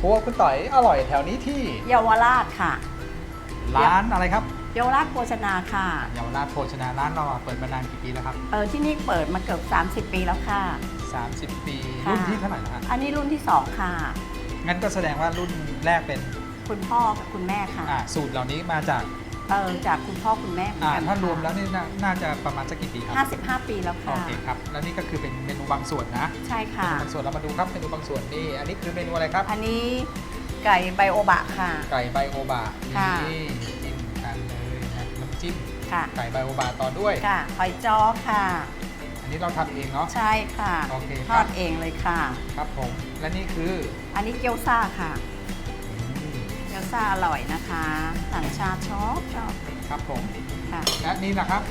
ครัวคุณต่อยอร่อยแถวนี้ที่เยาวราชค่ะ ร้านอะไรครับเยาวราชโภชนาค่ะเยาวราชโภชนาร้านเราอะเปิดมานานกี่ปีแล้วครับเออที่นี่เปิดมาเกือบ30 ปีแล้วค่ะ 30 ปีค่ะรุ่นที่เท่าไหร่แล้วฮะอันนี้รุ่นที่2ค่ะงั้นก็แสดงว่ารุ่นแรกเป็นคุณพ่อกับคุณแม่ค่ะอ่าสูตรเหล่านี้มาจาก เออจากคุณพ่อคุณแม่เหมือนอ่ากันถ้ารวมค่ะแล้วนี่น่าน่าจะประมาณสักกี่ปีครับ55 ปีแล้วโอค่ะเคครับแล้วนี่ก็คือเป็นเมนูบางส่วนนะใช่เมค่ะ นูบางส่วนเรามาดูครับเมนูบางส่วนนี่อันนี้คือเมนูอะไรครับ อันนี้ไก่ไบโอบะค่ะ ไก่ใบโอบะค่ะ นี่จิ้มกันเลยนะน้ำจิ้มค่ะ ไก่ใบโอบะต่อด้วย ค่ะหอยจ้อค่ะ อันนี้เราทำเองเนาะ ใช่ค่ะ โอเคทครัอบดเองเลยค่ะ ครับผม และนี่คืออันนี้เกี๊ยวซ่าค่ะอื มเกี๊ยวซ่าอร่อยนะคะ ต่างชาติชอบชอบครับผมค่ะ และนี่นะครับ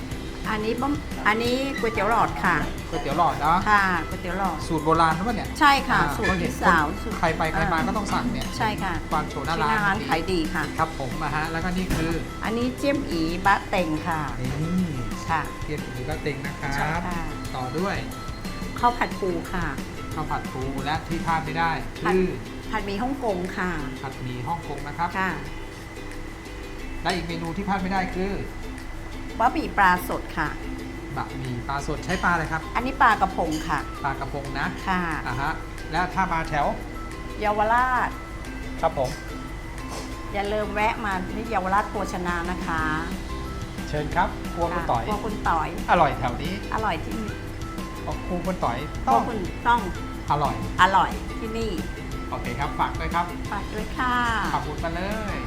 อันนี้บะอันนี้ก๋วยเตี๋ยวหลอดค่ะ ก๋วยเตี๋ยวหลอดเนาะค่ะก๋วยเตี๋ยวหลอดสูตรโบราณนะวะเนี่ยใช่ค่ะ อ่าสูตก็รเห็นพี่สาวสูตรใครไปใครมาเอ่อก็ต้องสั่งเนี่ยใช่ค่ะความโชว์หน้าที่ร้าหน้าร้านนขายดีค่ะ ครับผมนะฮะแล้วก็นี่คืออันนี้เจียมอีบะเต็งค่ะนี่ค่ะเทียนหรือก็เต็งนะครัใช่บค่ะต่อด้วยข้าวผัดปูค่ะ ข้าวผัดปูและที่พลาดไม่ได้ผัด คือ ผัดหมี่ฮ่องกงค่ะผัดหมี่ฮ่องกงนะครับ ค่ะและอีกเมนูที่พลาดไม่ได้คือบะหมี่ปลาสดค่ะ บะหมี่ปลาสดใช้ปลาอะไรครับ อันนี้ปลากระพงค่ะ ปลากระพงนะค่ะอ่าฮะและถ้ามาแถวเยาวราช ครับผม อย่าลืมแวะมาที่เยาวราชโภชนานะคะเชิญครับครัวคุณค่ะต่อยครัวคุณต่อย อร่อยแถวนี้ อร่อยที่นี่ครัวคุณต่อยคต้รัอวงคุณต้องอร่อย อร่อยที่นี่ โอเคครับฝากด้วยครับ ฝากด้วยค่ะขอบคุณมาเลย